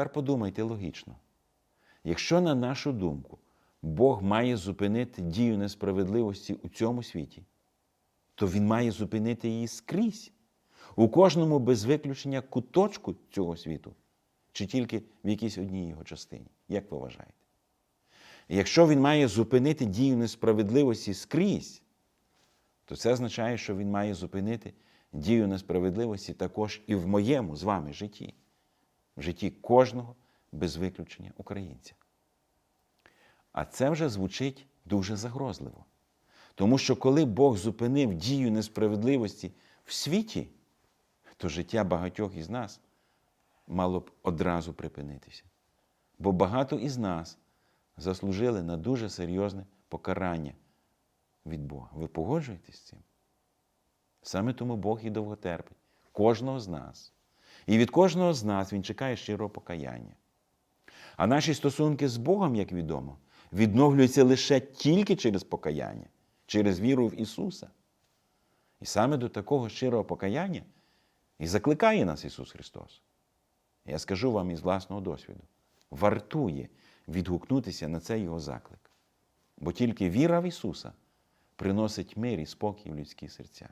Тепер подумайте логічно. Якщо, на нашу думку, Бог має зупинити дію несправедливості у цьому світі, то Він має зупинити її скрізь, у кожному без виключення куточку цього світу, чи тільки в якійсь одній його частині. Як ви вважаєте? Якщо він має зупинити дію несправедливості скрізь, то це означає, що він має зупинити дію несправедливості також і в моєму з вами житті, в житті кожного без виключення українця. А це вже звучить дуже загрозливо. Тому що коли Бог зупинив дію несправедливості в світі, то життя багатьох із нас мало б одразу припинитися. Бо багато із нас заслужили на дуже серйозне покарання від Бога. Ви погоджуєтесь з цим? Саме тому Бог і довго терпить кожного з нас. І від кожного з нас Він чекає щирого покаяння. А наші стосунки з Богом, як відомо, відновлюються лише тільки через покаяння, через віру в Ісуса. І саме до такого щирого покаяння і закликає нас Ісус Христос. Я скажу вам із власного досвіду: вартує відгукнутися на цей Його заклик. Бо тільки віра в Ісуса приносить мир і спокій в людські серця.